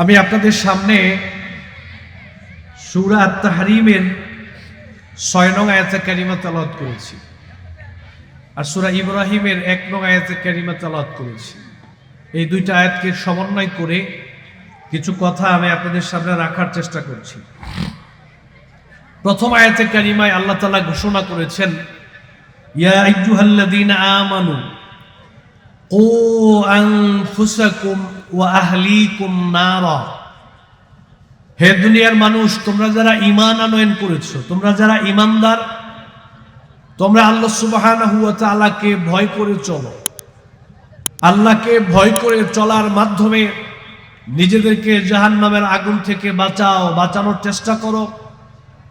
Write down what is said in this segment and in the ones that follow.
আমি আপনাদের সামনে সুরা তাহারিমের ছয় নং আয়াতে কারিমা তালাত করেছি আর সুরা ইব্রাহিমের এক নং আয়াতে কারিমা তালাত করেছি। এই দুইটা আয়াতকে সমন্বয় করে কিছু কথা আমি আপনাদের সামনে রাখার চেষ্টা করছি। প্রথম আয়াতে ক্যারিমায় আল্লাহ তালা ঘোষণা করেছেন, ইয়া আমানু ও আনফুসাকুম ওয়া আহলিকুম নারা হে দুনিয়ার মানুষ, তোমরা যারা ঈমান আনয়ন করেছ, তোমরা যারা ঈমানদার, তোমরা আল্লাহ সুবহানাহু ওয়া তাআলাকে ভয় করে চলো। আল্লাহকে ভয় করে চলার মাধ্যমে নিজেদেরকে জাহান্নামের আগুন থেকে বাঁচাও, বাঁচানোর চেষ্টা করো।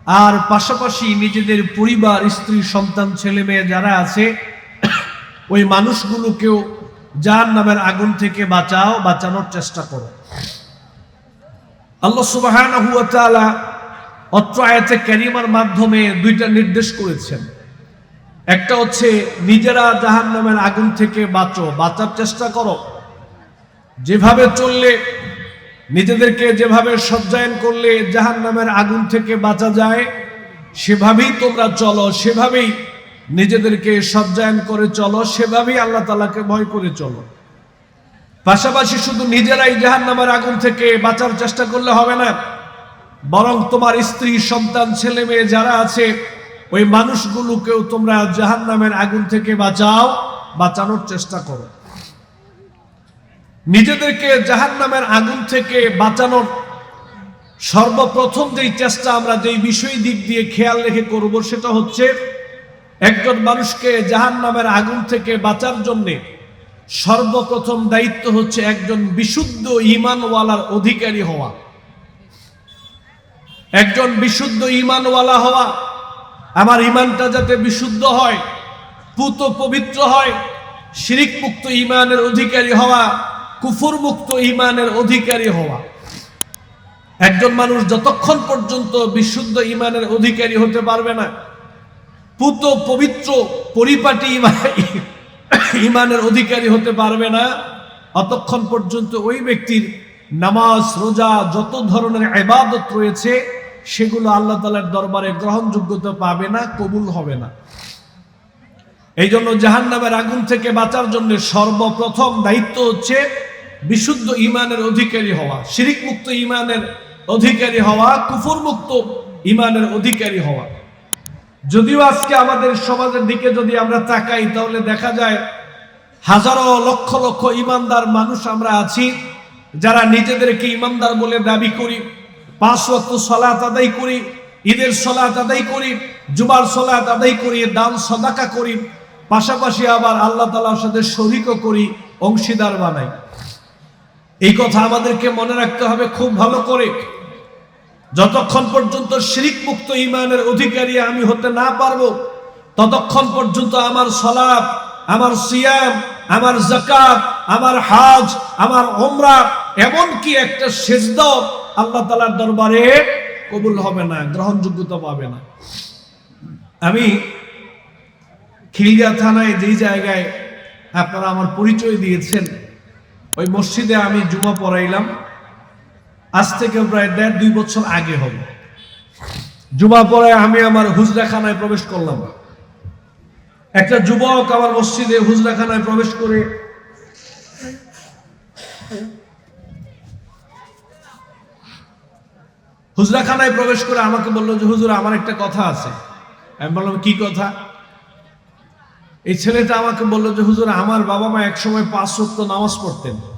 আর পাশাপাশি নিজেদের পরিবার, স্ত্রী, সন্তান ছেলে মেয়ে যারা আছে, ওই মানুষগুলোকেও জাহান নামের আগুন থেকে বাঁচাও, বাঁচানোর চেষ্টা করো। আল্লাহ সুবহানাহু ওয়া অত্র আয়াতে ক্যারিমার মাধ্যমে দুইটা নির্দেশ করেছেন। একটা হচ্ছে, নিজেরা জাহান নামের আগুন থেকে বাঁচো, বাঁচার চেষ্টা করো। যেভাবে চললে, নিজেদেরকে যেভাবে সজ্জায়ন করলে জাহান নামের আগুন থেকে বাঁচা যায়, সেভাবেই তোমরা চলো, সেভাবেই নিজেদেরকে সজ্জায়ন করে চলো, সেভাবেই আল্লাহ তালাকে ভয় করে চলো। পাশাপাশি শুধু নিজেরাই জাহান নামের আগুন থেকে বাঁচার চেষ্টা করলে হবে না, বরং তোমার স্ত্রী, সন্তান ছেলে মেয়ে যারা আছে, ওই মানুষগুলোকেও তোমরা জাহান নামের আগুন থেকে বাঁচাও, বাঁচানোর চেষ্টা করো। নিজেদেরকে জাহান নামের আগুন থেকে বাঁচানোর সর্বপ্রথম যেই চেষ্টা আমরা, যেই বিষয় দিক দিয়ে খেয়াল রেখে করব, সেটা হচ্ছে একজন মানুষকে জাহান নামের আগুন থেকে বাঁচার জন্যে সর্বপ্রথম দায়িত্ব হচ্ছে একজন বিশুদ্ধ ইমানওয়ালার অধিকারী হওয়া। একজন বিশুদ্ধ ইমানওয়ালা হওয়া, আমার ইমানটা যাতে বিশুদ্ধ হয়, পুত পবিত্র হয় শিরিক মুক্ত ইমানের অধিকারী হওয়া কুফুর মুক্ত ইমানের অধিকারী হওয়া। একজন মানুষ যতক্ষণ পর্যন্ত বিশুদ্ধ ইমানের অধিকারী হতে পারবে না পুত পবিত্র পরিপাটি ইমা- ইমানের অধিকারী হতে পারবে না। অতক্ষণ পর্যন্ত ওই ব্যক্তির নামাজ, রোজা, যত ধরনের ইবাদত রয়েছে, সেগুলো আল্লাহ তালার দরবারে গ্রহণযোগ্যতা পাবে না, কবুল হবে না। এই জন্য জাহান্নামের আগুন থেকে বাঁচার জন্য সর্বপ্রথম দায়িত্ব হচ্ছে বিশুদ্ধ ইমানের অধিকারী হওয়া শিরিক মুক্ত ইমানের অধিকারী হওয়া কুফর মুক্ত ইমানের অধিকারী হওয়া। যদিও আজকে আমাদের সমাজের দিকে যদি আমরা তাকাই, তাহলে দেখা যায় হাজারো লক্ষ লক্ষ ইমানদার মানুষ আমরা আছি, যারা নিজেদেরকে ইমানদার বলে দাবি করি, পাঁচ ওয়াক্ত সলাত আদায় করি, ঈদের সলাত আদায় করি, জুমার সলাত আদায় করি, দান সদাকা করি, পাশাপাশি আবার আল্লাহ তালার সাথে শরিকও করি, অংশীদার বানাই। এই কথা আমাদেরকে মনে রাখতে হবে খুব ভালো করে। যতক্ষণ পর্যন্ত শিরিক মুক্ত ইমানের অধিকারী আমি হতে না পারব, ততক্ষণ পর্যন্ত আমার সলাপ আমার সিয়াম, আমার জাকাত আমার হাজ, আমার ওমরা এমনকি একটা সেজদ আল্লাহ তালার দরবারে কবুল হবে না, গ্রহণযোগ্যতা পাবে না। আমি খিলগা থানায় যেই জায়গায় আপনারা আমার পরিচয় দিয়েছেন, ওই মসজিদে আমি জুমা পড়াইলাম। আজ থেকে প্রায় দেড় দুই বছর আগে হবে। জুমা পরে আমি আমার হুজরাখানায় প্রবেশ করলাম। একটা যুবক আমার মসজিদে হুজরাখানায় প্রবেশ করে হুজরাখানায় প্রবেশ করে আমাকে বলল যে, হুজুর, আমার একটা কথা আছে। আমি বললাম, কি কথা? এই ছেলেটা আমাকে বলল যে, হুজুর, আমার বাবা মা একসময় পাঁচ সত্য নামাজ পড়তেন।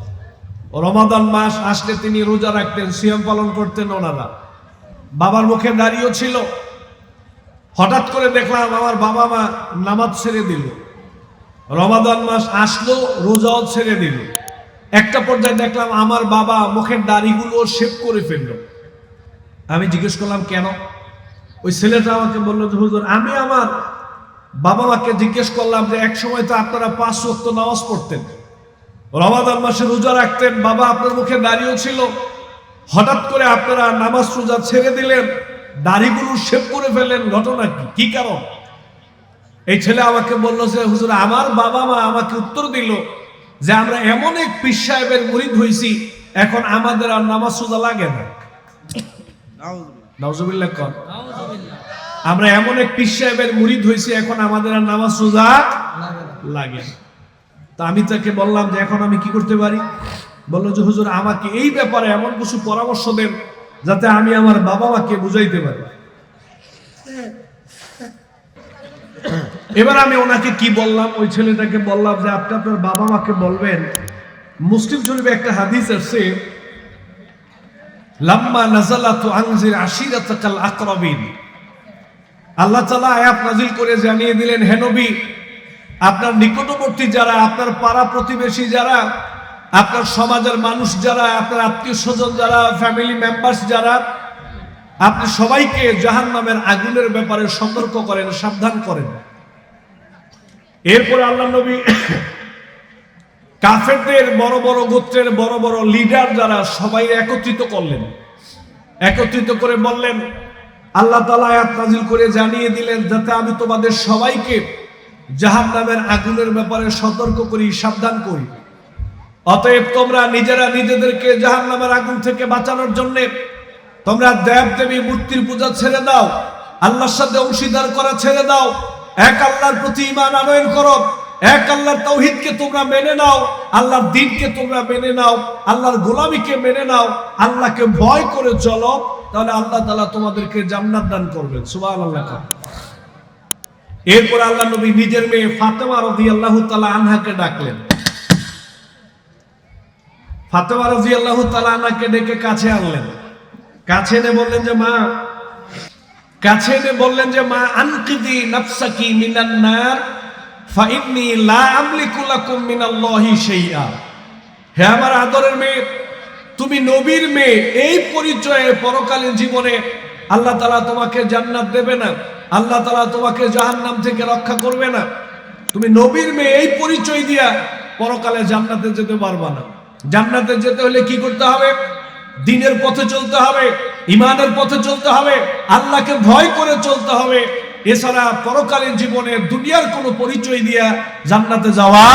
রমাদান মাস আসলে তিনি রোজা রাখতেন, সিয়াম পালন করতেন ওনারা। বাবার মুখে দাঁড়িয়েও ছিল। হঠাৎ করে দেখলাম আমার বাবা মা নামাজ ছেড়ে দিল। রমাদান মাস আসলো, রোজাও ছেড়ে দিল। একটা পর্যায়ে দেখলাম আমার বাবা মুখের দাড়িগুলো শেভ করে ফেলল। আমি জিজ্ঞেস করলাম, কেন? ওই ছেলেটা আমাকে বলল যে, হুজুর, আমি আমার বাবা মাকে জিজ্ঞেস করলাম যে, এক সময় তো আপনারা পাঁচ ওয়াক্ত নামাজ পড়তেন। রমাদান মাসে রোজা রাখতেন, বাবা আপনার মুখে দাঁড়িয়েও ছিল। হঠাৎ করে আপনারা নামাজ রোজা ছেড়ে দিলেন, দাড়িগুলো শেভ করে ফেললেন, ঘটনা কি? কি কারণ? এই ছেলে আমাকে বলল যে, হুজুর, আমার বাবা মা আমাকে উত্তর দিল যে আমরা এমন এক পীর সাহেবের মুরিদ হয়েছি এখন আমাদের আর নামাজ সোজা লাগে না। নজবিল্লাহ কন। আমরা এমন এক পীর সাহেবের মুরিদ হয়েছি এখন আমাদের আর নামাজ সোজা লাগে না। তা আমি তাকে বললাম যে, এখন আমি কি করতে পারি? বলল যে, হুজুর, আমাকে এই ব্যাপারে এমন কিছু পরামর্শ দেন যাতে আমি আমার বাবা মাকে বুঝাইতে পারি। এবার আমি ওনাকে কি বললাম? ওই ছেলেটাকে বললাম যে, আপনি আপনার বাবা মাকে বলবেন। মুসলিম শরীফে একটা হাদিস আছে, লাম্মা নাজালাতু আনজির আশিরাতাকাল আকরাবিন। আল্লাহ তাআলা আয়াত নাজিল করে জানিয়ে দিলেন, হে নবী আপনার নিকটবর্তী যারা, আপনার পাড়া প্রতিবেশী যারা, আপনার সমাজের মানুষ যারা, আপনার আত্মীয় স্বজন যারা ফ্যামিলি মেম্বার্স যারা, আপনি সবাইকে জাহান্নামের আগুনের ব্যাপারে সতর্ক করেন, সাবধান করেন। এরপরে আল্লাহ নবী কাফেরদের বড় বড় গোত্রের বড় বড় লিডার যারা, সবাই একত্রিত করলেন। একত্রিত করে বললেন, আল্লাহ তালা আয়াত নাজিল করে জানিয়ে দিলেন, যাতে আমি তোমাদের সবাইকে জাহান্নামের আগুনের ব্যাপারে সতর্ক করি, সাবধান করি। অতএব তোমরা নিজেরা নিজেদেরকে জাহান্নামের আগুন থেকে বাঁচানোর জন্য তোমরা দেব দেবী মূর্তির পূজা ছেড়ে দাও, আল্লাহর সাথে অংশীদার করা ছেড়ে দাও, এক আল্লাহর প্রতি ইমান আনয়ন করো, এক আল্লাহর তৌহিদকে তোমরা মেনে নাও, আল্লাহর দিনকে তোমরা মেনে নাও, আল্লাহর গোলামীকে মেনে নাও, আল্লাহকে ভয় করে চলো তাহলে আল্লাহ তাআলা তোমাদেরকে জান্নাত দান করবেন। সুবহানাল্লাহ। এরপর আল্লাহ নবী নিজের মেয়ে ফাতেমা রাদিয়াল্লাহু তাআলা আনহাকে ডাকলেন। ফাতেমা রাদিয়াল্লাহু তাআলা আনহাকে ডেকে কাছে আনলেন। কাছে এনে বললেন যে, মা, কাছে এনে বললেন যে, মা, আনকিদি নাফসাকি মিনান নার ফাইন্নি লা আমলিকু লাকুম মিনাল্লাহি শাইআ। হে আমার আদরের মেয়ে, তুমি নবীর মেয়ে, এই পরিচয়ে পরকালীন জীবনে আল্লাহ তাআলা তোমাকে জান্নাত দেবে না। আল্লাহ তালা তোমাকে জাহান্নাম থেকে রক্ষা করবে না। তুমি নবীর মেয়ে, এই পরিচয় দিয়া পরকালে জান্নাতে যেতে পারবা না। জান্নাতে যেতে হলে কি করতে হবে? দিনের পথে চলতে হবে ইমানের পথে চলতে হবে, আল্লাহকে ভয় করে চলতে হবে। এছাড়া পরকালীন জীবনে দুনিয়ার কোনো পরিচয় দিয়া জান্নাতে যাওয়া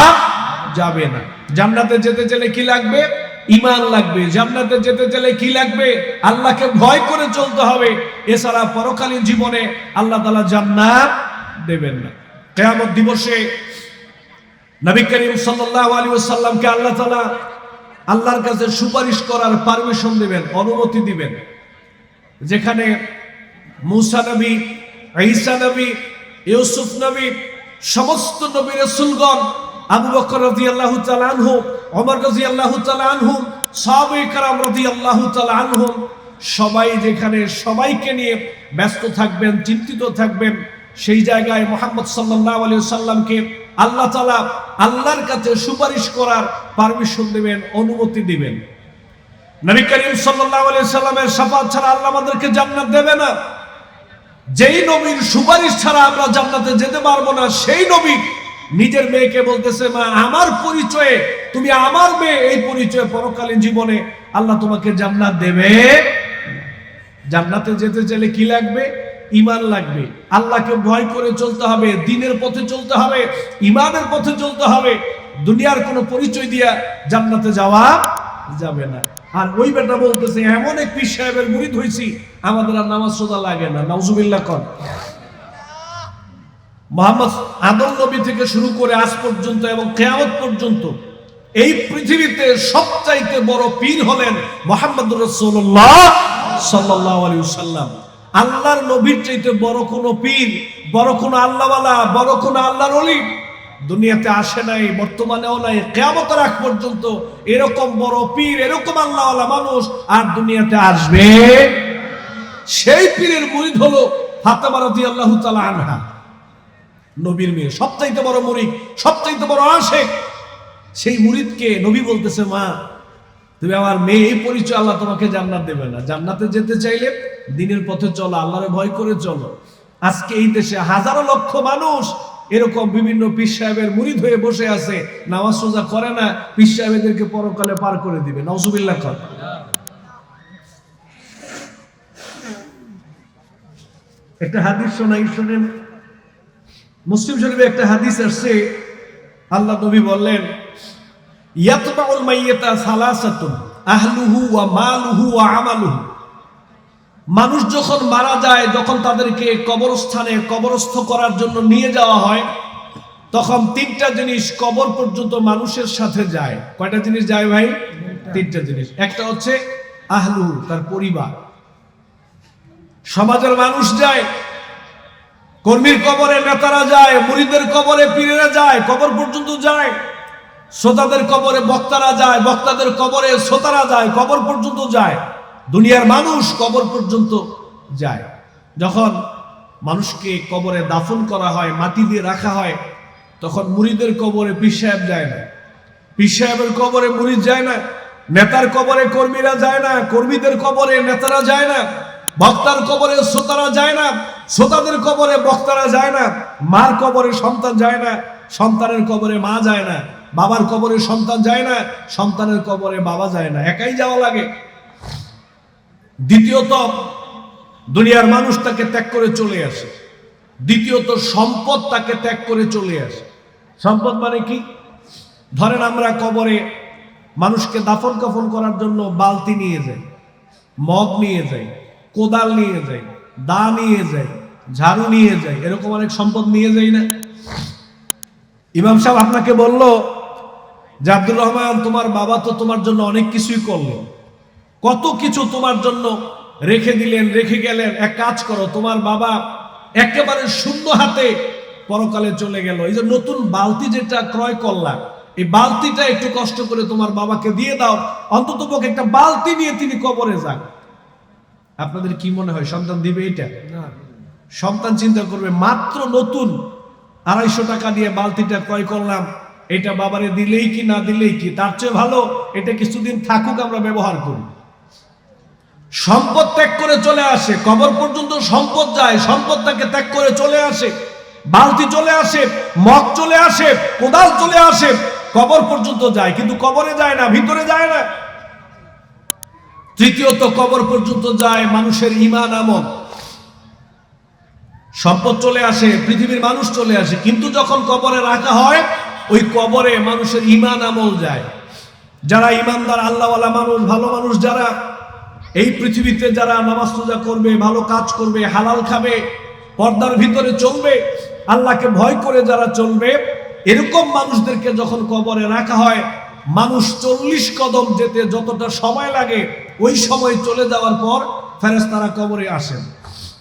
যাবে না। জান্নাতে যেতে গেলে কি লাগবে? ইমান লাগবে, জান্নাতে যেতে গেলে কি লাগবে? আল্লাহকে ভয় করে চলতে হবে। এছাড়া পরকালীন জীবনে আল্লাহ তাআলা জান্নাত দেবেন না। কিয়ামত দিবসে নবী করিম সাল্লাল্লাহু আলাইহি ওয়াসাল্লামকে আল্লাহ তাআলা আল্লাহর কাছে সুপারিশ করার পারমিশন দিবেন, অনুমতি দিবেন। যেখানে মুসা নবী, ঈসা নবী, ইউসুফ নবী, সমস্ত নবী রাসূলগণ আবু বকর রাজি তাআলা আনহু, ওমর রাজি তাআলা আনহু সব কারাম রাজি তাআলা আনহু সবাই যেখানে সবাইকে নিয়ে ব্যস্ত থাকবেন, চিন্তিত থাকবেন, সেই জায়গায় মোহাম্মদ সাল্লাল্লাহু আলাইহি ওয়াসাল্লামকে আল্লাহ তাআলা আল্লাহর কাছে সুপারিশ করার পারমিশন দিবেন, অনুমতি দিবেন। নবী করিম সাল্লাল্লাহু আলাইহি সাল্লামের শাফাত ছাড়া আল্লাহ আমাদেরকে জান্নাত দেবে না। যেই নবীর সুপারিশ ছাড়া আমরা জান্নাতে যেতে পারব না, সেই নবী নিজের মেয়েকে বলতেছে, মা, আমার পরিচয়ে, তুমি আমার মেয়ে, এই পরিচয়ে পরকালীন জীবনে আল্লাহ তোমাকে জান্নাত দেবে। জান্নাতে যেতে চাইলে কি লাগবে? ইমান লাগবে। আল্লাহকে ভয় করে চলতে হবে, দিনের পথে চলতে হবে ইমানের পথে চলতে হবে। দুনিয়ার কোনো পরিচয় দিয়া জান্নাতে যাওয়া যাবে না। আর ওই বেটা বলতেছে, এমন এক পীর সাহেবের মুরিদ হয়েছি আমাদের আর নামাজ সোজা লাগে না। নাউজুবিল্লাহ কর মোহাম্মদ আদম নবী থেকে শুরু করে আজ পর্যন্ত এবং কেয়ামত পর্যন্ত এই পৃথিবীতে সবচাইতে বড় পীর হলেন মোহাম্মদ রসুল্লাহ সাল্লাহ আলী সাল্লাম আল্লাহর নবীর চাইতে বড় কোনো পীর, বড় কোনো আল্লাহওয়ালা, বড় কোনো আল্লাহর অলি দুনিয়াতে আসে নাই, বর্তমানেও নাই, কেয়ামতের আগ পর্যন্ত এরকম বড় পীর, এরকম আল্লাহওয়ালা মানুষ আর দুনিয়াতে আসবে। সেই পীরের মুরিদ হলো ফাতেমা রাদিয়াল্লাহু তালা আনহা। নবীর মেয়ে সবচাইতে বড় মুরিদ, সবচাইতে বড় আশেক। সেই মুরিদকে নবী বলতেছে, মা, তুমি আমার মেয়ে, এই পরিচয় আল্লাহ তোমাকে জান্নাত দেবে না। জান্নাতে যেতে চাইলে দিনের পথে চলো, আল্লাহরে ভয় করে চলো। আজকে এই দেশে হাজারো লক্ষ মানুষ এরকম বিভিন্ন পীর সাহেবের মুরিদ হয়ে বসে আছে, নামাজ সোজা করে না, পীর সাহেবদেরকে পরকালে পার করে দিবে। নজুবিল্লাহ কর। একটা হাদিস শোনাই, শোনেন। মুসলিম শরীফে একটা হাদিস আসছে। আল্লাহ নবী বললেন ইয়াতবাউল মাইয়াতা সালাসাতুন আহলুহু ওয়া মালুহু ওয়া আমালুহু। মানুষ যখন মারা যায় যখন তাদেরকে কবরস্থানে কবরস্থ করার জন্য নিয়ে যাওয়া হয় তখন তিনটা জিনিস কবর পর্যন্ত মানুষের সাথে যায়। কয়টা জিনিস যায় ভাই? তিনটা। জিনিস। একটা হচ্ছে আহলু তার পরিবার। সমাজের মানুষ যায় কর্মীর কবরে নেতারা যায় মুড়িদের কবরে পীরেরা যায়, কবর পর্যন্ত যায়। শ্রোতাদের কবরে বক্তারা যায়, বক্তাদের কবরে শ্রোতারা যায়, কবর পর্যন্ত যায়। দুনিয়ার মানুষ কবর পর্যন্ত যায়। যখন মানুষকে কবরে দাফন করা হয়, মাটি দিয়ে রাখা হয়, তখন মুড়িদের কবরে পীর সাহেব যায় না। পীর সাহেবের কবরে মুড়িদ যায় না, নেতার কবরে কর্মীরা যায় না, কর্মীদের কবরে নেতারা যায় না, বক্তার কবরে শ্রোতারা যায় না। শ্রোতাদের কবরে বক্তারা যায় না, মার কবরে সন্তান যায় না, সন্তানের কবরে মা যায় না, বাবার কবরে সন্তান যায় না, সন্তানের কবরে বাবা যায় না। একাই যাওয়া লাগে। দ্বিতীয়ত, দুনিয়ার মানুষ তাকে ত্যাগ করে চলে আসে। দ্বিতীয়ত, সম্পদ তাকে ত্যাগ করে চলে আসে। সম্পদ মানে কি? ধরেন আমরা কবরে মানুষকে দাফন কাফন করার জন্য বালতি নিয়ে যাই মগ নিয়ে যাই, কোদাল নিয়ে যাই দা নিয়ে যাই ঝাড়ু নিয়ে যাই এরকম অনেক সম্পদ নিয়ে যাই না। ইমাম সাহেব আপনাকে বলল যে, আব্দুর রহমান, তোমার বাবা তো তোমার জন্য অনেক কিছুই করল। কত কিছু তোমার জন্য রেখে দিলেন, রেখে গেলেন। এক কাজ করো, তোমার বাবা একেবারে শূন্য হাতে পরকালে চলে গেল। এই যে নতুন বালতি যেটা ক্রয় করলাম এই বালতিটা একটু কষ্ট করে তোমার বাবাকে দিয়ে দাও। অন্তত একটা বালতি নিয়ে তিনি কবরে যান। আপনাদের কি মনে হয় সন্তান দিবে এটা? সন্তান চিন্তা করবে মাত্র নতুন আড়াইশো টাকা দিয়ে বালতিটা ক্রয় করলাম এটা বাবারে দিলেই কি না দিলেই কি? তার চেয়ে ভালো এটা কিছুদিন থাকুক আমরা ব্যবহার করি। সম্পদ ত্যাগ করে চলে আসে কবর পর্যন্ত সম্পদ যায় সম্পদ তাকে ত্যাগ করে চলে আসে বালতি চলে আসে মগ চলে আসে কোদাল চলে আসে কবর পর্যন্ত যায় কিন্তু কবরে যায় না ভিতরে যায় না। তৃতীয়ত কবর পর্যন্ত যায় মানুষের ইমান আমল। সম্পদ চলে আসে, পৃথিবীর মানুষ চলে আসে, কিন্তু যখন কবরে রাখা হয়, ওই কবরে মানুষের ইমান আমল যায়। যারা ইমানদার আল্লাহওয়ালা মানুষ, ভালো মানুষ যারা, এই পৃথিবীতে যারা নামাজ পূজা করবে, ভালো কাজ করবে, হালাল খাবে, পর্দার ভিতরে চলবে, আল্লাহকে ভয় করে যারা চলবে, এরকম মানুষদেরকে যখন কবরে রাখা হয়, মানুষ চল্লিশ কদম যেতে যতটা সময় লাগে ওই সময় চলে যাওয়ার পর ফেরেস্তারা কবরে আসেন।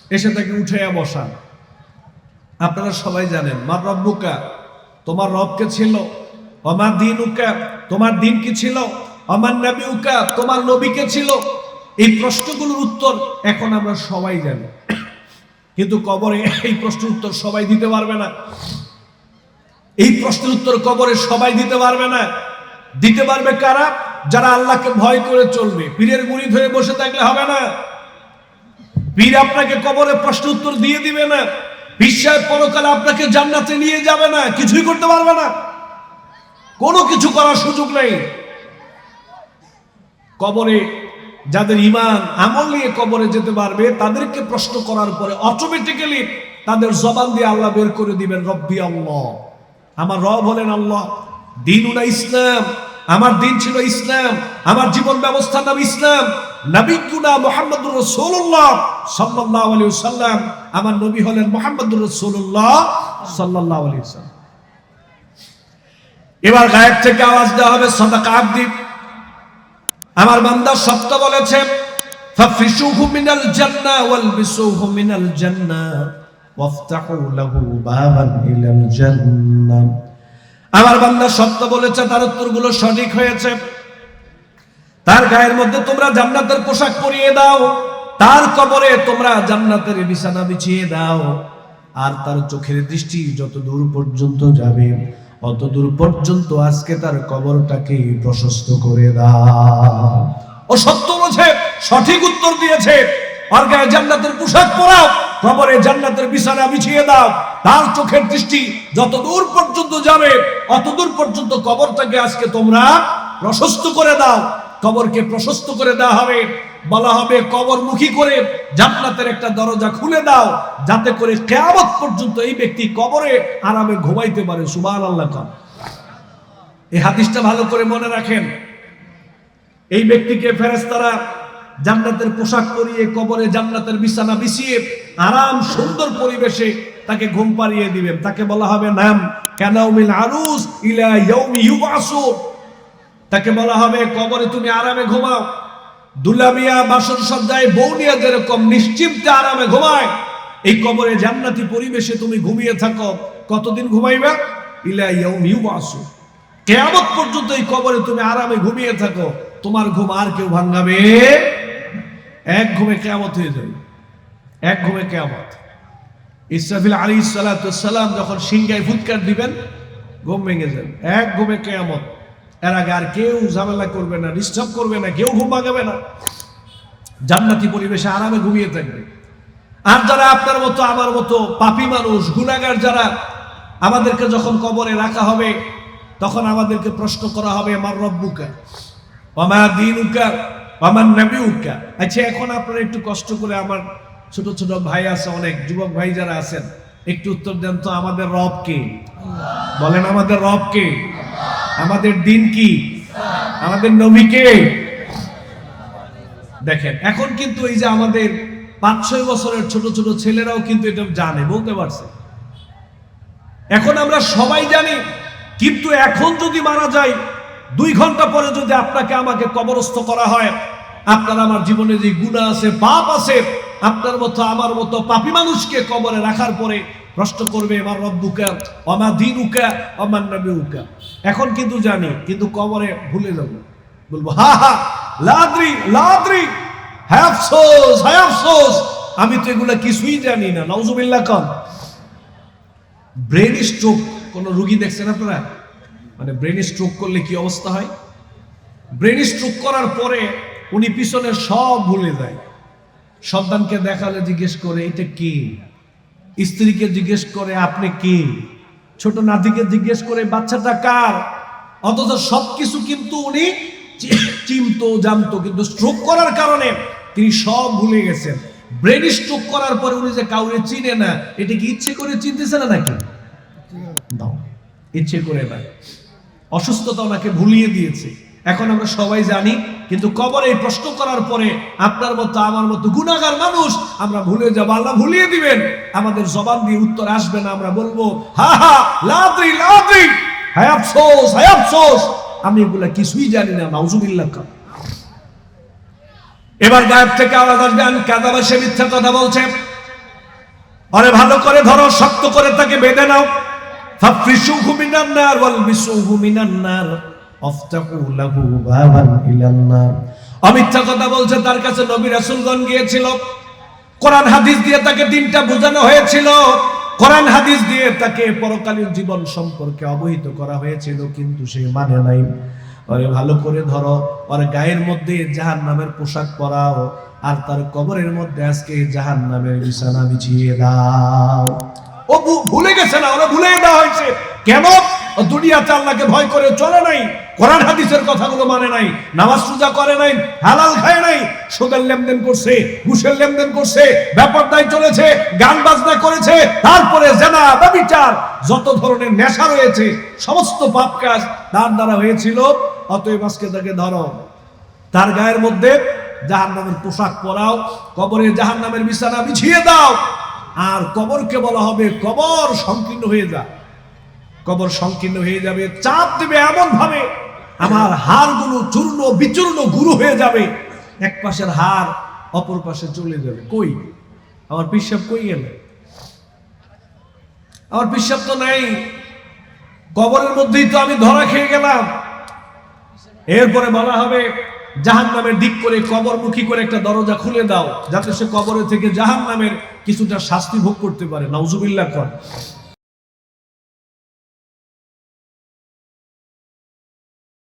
এসে তাকে উঠাইয়া বসান। আপনারা সবাই জানেন, মার রব্বুকা, তোমার রবকে ছিল? অমার দিন উকা তোমার দিন কি ছিল? আমার নবী উকা তোমার নবীকে ছিল? এই প্রশ্নগুলোর উত্তর এখন আমরা সবাই জানি। কিন্তু কবরে এই প্রশ্নের উত্তর সবাই দিতে পারবে না। এই প্রশ্নের উত্তর কবরে সবাই দিতে পারবে না। দিতে পারবে কারা? যারা আল্লাহকে ভয় করে চলবে। পীরের মুড়ি ধরে বসে থাকলে হবে না। পীর আপনাকে কবরে প্রশ্ন উত্তর দিয়ে দিবে না। বিশ্বাস পরকালে আপনাকে জান্নাতে নিয়ে যাবে না। কিছুই করতে পারবে না। কোনো কিছু করার সুযোগ নেই। কবরে যাদের ইমান আমল নিয়ে কবরে যেতে পারবে, তাদেরকে প্রশ্ন করার পরে অটোমেটিক্যালি তাদের জবান দিয়ে আল্লাহ বের করে দিবেন, রব্বি আল্লাহ। আমার রব হলেন আল্লাহ। দিন ইসলাম। আমার দিন ছিল ইসলাম, আমার জীবন ব্যবস্থার নাম ইসলাম। নবীকুনা মোহাম্মদুর রসুল্লাহ সাল্লাহ আলী সাল্লাম আমার নবী হলেন মোহাম্মদুর রসুল্লাহ সাল্লাহ আলী সাল্লাম এবার গায়ের থেকে আওয়াজ দেওয়া হবে সদাকা আব্দি। আমার বান্দা সত্য বলেছে ফাফিশুহু মিনাল জান্নাহ মিনাল বাবান ইলাল জান্নাহ আমার বান্দা সত্য বলেছে, তার উত্তরগুলো সঠিক হয়েছে। তার গায়ের মধ্যে তোমরা জান্নাতের পোশাক পরিয়ে দাও, তার কবরে তোমরা জান্নাতের বিছানা বিছিয়ে দাও, আর তার চোখের দৃষ্টি যত দূর পর্যন্ত যাবে, অত দূর পর্যন্ত আজকে তার কবরটাকে প্রশস্ত করে দাও। ও সত্য বলেছে, সঠিক উত্তর দিয়েছে, আর গায়ে জান্নাতের পোশাক পরাও। কবরে জান্নাতের বিছানা বিছিয়ে দাও। তার চোখের দৃষ্টি যত দূর পর্যন্ত যাবে, অত দূর পর্যন্ত কবরটাকে আজকে তোমরা প্রশস্ত করে দাও। কবরকে প্রশস্ত করে দেওয়া হবে। বলা হবে কবরমুখী করে জান্নাতের একটা দরজা খুলে দাও, যাতে করে কেয়ামত পর্যন্ত এই ব্যক্তি কবরে আরামে ঘুমাইতে পারে। সুবাহ আল্লাহ খান এই হাদিসটা ভালো করে মনে রাখেন। এই ব্যক্তিকে ফেরেশতারা জান্নাতের পোশাক পরিয়ে, কবরে জান্নাতের বিছানা বিছিয়ে, আরাম সুন্দর পরিবেশে তাকে ঘুম পাড়িয়ে দিবেন। তাকে বলা হবে নাম কানাউমিল আরুস ইলা ইয়াউমি ইউবাসুন তাকে বলা হবে কবরে তুমি আরামে ঘুমাও। দুলামিয়া বাসর সজ্জায় বৌনিয়া যেরকম নিশ্চিন্তে আরামে ঘুমায়, এই কবরে জান্নাতি পরিবেশে তুমি ঘুমিয়ে থাকো। কতদিন ঘুমাইবা? ইলা ইয়াউম ইউবাসু। কেয়ামত পর্যন্ত এই কবরে তুমি আরামে ঘুমিয়ে থাকো। তোমার ঘুম আর কেউ ভাঙাবে এক ঘুমে কেয়ামত হয়ে যাবে। এক ঘুমে কেয়ামত। ইসরাফিল আলী সালাম যখন সিংগায় ফুৎকার দিবেন, ঘুম ভেঙে যাবে। এক ঘুমে কেয়ামত। এর আগে আর কেউ ঝামেলা করবে না, ডিস্টার্ব করবে না, কেউ ঘুম ভাঙাবে না। জান্নাতি পরিবেশে আরামে ঘুমিয়ে থাকবে। আর যারা আপনার মতো, আমার মতো পাপি মানুষ গুণাগার যারা, আমাদেরকে যখন কবরে রাখা হবে, তখন আমাদেরকে প্রশ্ন করা হবে আমার রব্বুকা? অমা দিনুকা? আমার নবীউকা আচ্ছা এখন আপনারা একটু কষ্ট করে আমার ছোট ছোট ভাই আছে, অনেক যুবক ভাই যারা আছেন, একটু উত্তর দেন তো আমাদের রব কে? বলেন আমাদের রব কে? আমাদের দিন কি? আমাদের নবী কে? দেখেন, এখন কিন্তু এই যে আমাদের পাঁচ ছয় বছরের ছোট ছোট ছেলেরাও কিন্তু এটা জানে, বলতে পারছে। এখন আমরা সবাই জানি, কিন্তু এখন যদি মারা যায় দুই ঘণ্টা পরে যদি আপনাকে আমাকে কবরস্থ করা হয়, আপনার আমার জীবনে যে গুণা আছে, পাপ আছে, আপনার মতো, আমার মতো পাপী মানুষকে কবরে রাখার পরে প্রশ্ন করবে আমার রব্বুকা অমা দিন উকা অমার নবী উকা এখন কিন্তু জানি, কিন্তু কবরে ভুলে যাব। বলব, হা হা, লাদ্রি লাদ্রি হ্যাঁ আফসোস আমি তো এগুলা কিছুই জানি না। নওজুবিল্লাহ কন। ব্রেন স্ট্রোক, কোন রুগী দেখছেন আপনারা? মানে ব্রেন স্ট্রোক করলে কি অবস্থা হয়? ব্রেন স্ট্রোক করার পরে উনি পিছনে সব ভুলে যায়। সন্তানকে দেখালে জিজ্ঞেস করে এটা কি? স্ত্রীকে জিজ্ঞেস করে আপনি কি? ছোট নাতিকে জিজ্ঞেস করে বাচ্চাটা কার? অথচ সবকিছু কিন্তু উনি চিনতো জানতো কিন্তু স্ট্রোক করার কারণে তিনি সব ভুলে গেছেন। ব্রেন স্ট্রোক করার পরে উনি যে কাউরে চিনে না এটা কি ইচ্ছে করে চিনতেছে না নাকি? দাও ইচ্ছে করে না। অসুস্থতা ওনাকে ভুলিয়ে দিয়েছে। এখন আমরা সবাই জানি, কিন্তু কবরে এই প্রশ্ন করার পরে আপনার মতো, আমার মতো গুণাগার মানুষ আমরা ভুলে যাব। আল্লাহ ভুলিয়ে দিবেন। আমাদের জবান দিয়ে উত্তর আসবে না। আমরা বলব, হা হা, লাদ্রি লাদ্রি, হায় আফসোস হায় আফসোস। আমি এগুলা কিছুই জানি না। নাউজুবিল্লাহ এবার গায়েব থেকে আওয়াজ আসবে, আমি কাদাবা মিথ্যা কথা বলছে। আরে ভালো করে ধরো, শক্ত করে তাকে বেঁধে নাও। ফাফরিশুহু মিনান নার ওয়ালবিসুহু মিনান নার আফতাহু লাহু বাবান ইলান নার। কথা বলছে, তার কাছে নবী রাসূলগণ গিয়েছিল। কোরআন হাদিস দিয়ে তাকে দিনটা বোঝানো হয়েছিল। কোরআন হাদিস দিয়ে তাকে পরকালীন জীবন সম্পর্কে অবহিত করা হয়েছিল, কিন্তু সে মানে নাই। আরে ভালো করে ধরো, ওর গায়ের মধ্যে জাহান নামের পোশাক পরাও, আর তার কবরের মধ্যে আজকে জাহান নামের বিছানা বিছিয়ে দাও। ও ভুলে গেছে না, ওরা ভুলে দেওয়া হয়েছে। কেন? দুনিয়াতে আল্লাহকে ভয় করে চলে নাই, কোরআন হাদিসের কথাগুলো মানে নাই, নামাজ পূজা করে নাই, হালাল খায় নাই, সুদের লেনদেন করছে, ঘুষের লেনদেন করছে ব্যাপার দায় চলেছে, গান বাজনা করেছে, তারপরে জেনা, ব্যবিচার, যত ধরনের নেশা রয়েছে, সমস্ত পাপ কাজ তার দ্বারা হয়েছিল, অতএব আজকে তাকে ধরো। তার গায়ের মধ্যে জাহান নামের পোশাক পরাও, কবরে জাহান নামের বিছানা বিছিয়ে দাও আর কবরকে বলা হবে কবর সংকীর্ণ হয়ে যা। কবর সংকীর্ণ হয়ে যাবে, চাপ দেবে এমন ভাবে আমার হাড়গুলো চূর্ণ বিচূর্ণ গুরু হয়ে যাবে। এক পাশের হাড় অপর পাশে চলে যাবে। কই? আমার পিসাব কই গেল আমার পিসাব তো নাই। কবরের মধ্যেই তো আমি ধরা খেয়ে গেলাম। এরপরে বলা হবে জাহান নামের দিক করে কবরমুখী করে একটা দরজা খুলে দাও, যাতে সে কবরে থেকে জাহান নামের কিছুটা শাস্তি ভোগ করতে পারে। নাউজুবিল্লা কর।